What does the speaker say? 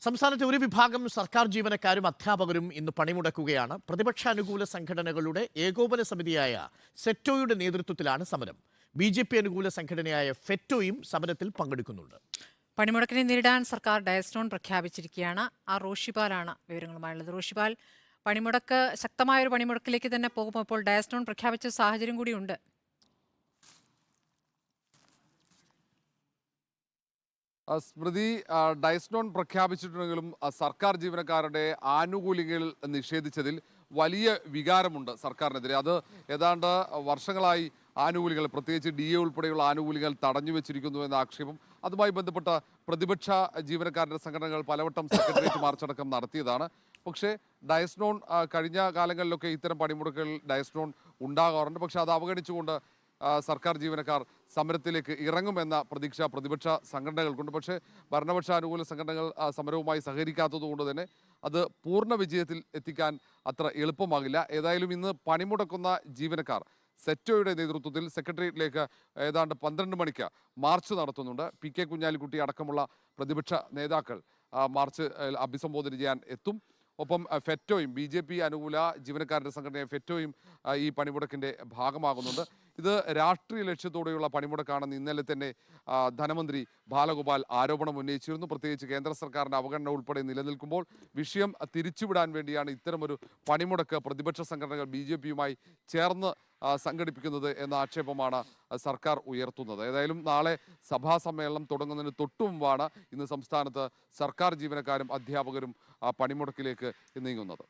സംസ്ഥാനത്തെ ഒരു വിഭാഗം സർക്കാർ ജീവനക്കാരും അധ്യാപകരും ഇന്ന് പണിമുടക്കുകയാണ്. പ്രതിപക്ഷാനുകൂല സംഘടനകളുടെ ഏകോപന സമിതിയായ സെറ്റോയുടെ നേതൃത്വത്തിലാണ് സമരം. ബി ജെ പി അനുകൂല സംഘടനയായ ഫെറ്റോയും സമരത്തിൽ പങ്കെടുക്കുന്നുണ്ട്. പണിമുടക്കിനെ നേരിടാൻ സർക്കാർ ഡയസ്റ്റോൺ പ്രഖ്യാപിച്ചിരിക്കുകയാണ്. ആ റോഷിപാലാണ് വിവരങ്ങളുമായുള്ളത്. റോഷിപാൽ പണിമുടക്ക് ശക്തമായ ഒരു പണിമുടക്കിലേക്ക് തന്നെ പോകുമ്പോൾ ഡയസ്റ്റോൺ പ്രഖ്യാപിച്ച സാഹചര്യം കൂടിയുണ്ട്. സ്മൃതി ഡൈസ്നോൺ പ്രഖ്യാപിച്ചിട്ടുണ്ടെങ്കിലും സർക്കാർ ജീവനക്കാരുടെ ആനുകൂല്യങ്ങൾ നിഷേധിച്ചതിൽ വലിയ വികാരമുണ്ട് സർക്കാരിനെതിരെ. അത് ഏതാണ്ട് വർഷങ്ങളായി ആനുകൂല്യങ്ങൾ പ്രത്യേകിച്ച് ഡി എ ഉൾപ്പെടെയുള്ള ആനുകൂല്യങ്ങൾ തടഞ്ഞു വെച്ചിരിക്കുന്നു എന്ന ആക്ഷേപം. അതുമായി ബന്ധപ്പെട്ട പ്രതിപക്ഷ ജീവനക്കാരുടെ സംഘടനകൾ പലവട്ടം സെക്രട്ടേറിയറ്റ് മാർച്ചടക്കം നടത്തിയതാണ്. പക്ഷേ ഡയസ്നോൺ കഴിഞ്ഞ കാലങ്ങളിലൊക്കെ ഇത്തരം പണിമുടക്കുകൾ ഡയസ്നോൺ ഉണ്ടാകാറുണ്ട്. പക്ഷേ അത് അവഗണിച്ചുകൊണ്ട് സർക്കാർ ജീവനക്കാർ സമരത്തിലേക്ക് ഇറങ്ങുമെന്ന പ്രതീക്ഷ പ്രതിപക്ഷ സംഘടനകൾക്കുണ്ട്. പക്ഷേ ഭരണപക്ഷ അനുകൂല സംഘടനകൾ സമരവുമായി സഹകരിക്കാത്തതുകൊണ്ട് തന്നെ അത് പൂർണ വിജയത്തിൽ എത്തിക്കാൻ അത്ര എളുപ്പമാകില്ല. ഏതായാലും ഇന്ന് പണിമുടക്കുന്ന ജീവനക്കാർ സെറ്റോയുടെ നേതൃത്വത്തിൽ സെക്രട്ടേറിയറ്റിലേക്ക് ഏതാണ്ട് പന്ത്രണ്ട് മണിക്ക് മാർച്ച് നടത്തുന്നുണ്ട്. പി കെ കുഞ്ഞാലിക്കുട്ടി അടക്കമുള്ള പ്രതിപക്ഷ നേതാക്കൾ മാർച്ച് അഭിസംബോധന ചെയ്യാൻ എത്തും. ഒപ്പം ഫെറ്റോയും ബി ജെ പി അനുകൂല ജീവനക്കാരുടെ സംഘടനയായ ഫെറ്റോയും ഈ പണിമുടക്കിന്റെ ഭാഗമാകുന്നുണ്ട്. ഇത് രാഷ്ട്രീയ ലക്ഷ്യത്തോടെയുള്ള പണിമുടക്കാണെന്ന് ഇന്നലെ തന്നെ ധനമന്ത്രി ബാലഗോപാൽ ആരോപണം ഉന്നയിച്ചിരുന്നു. പ്രത്യേകിച്ച് കേന്ദ്ര സർക്കാരിന്റെ അവഗണന ഉൾപ്പെടെ നിലനിൽക്കുമ്പോൾ വിഷയം തിരിച്ചുവിടാൻ വേണ്ടിയാണ് ഇത്തരമൊരു പണിമുടക്ക് പ്രതിപക്ഷ സംഘടനകൾ ബി ജെ പിയുമായി ചേർന്ന് സംഘടിപ്പിക്കുന്നത് എന്ന ആക്ഷേപമാണ് സർക്കാർ ഉയർത്തുന്നത്. ഏതായാലും നാളെ സഭാ സമ്മേളനം തുടങ്ങുന്നതിന് തൊട്ടു മുമ്പാണ് ഇന്ന് സംസ്ഥാനത്ത് സർക്കാർ ജീവനക്കാരും അധ്യാപകരും പണിമുടക്കിലേക്ക് നീങ്ങുന്നത്.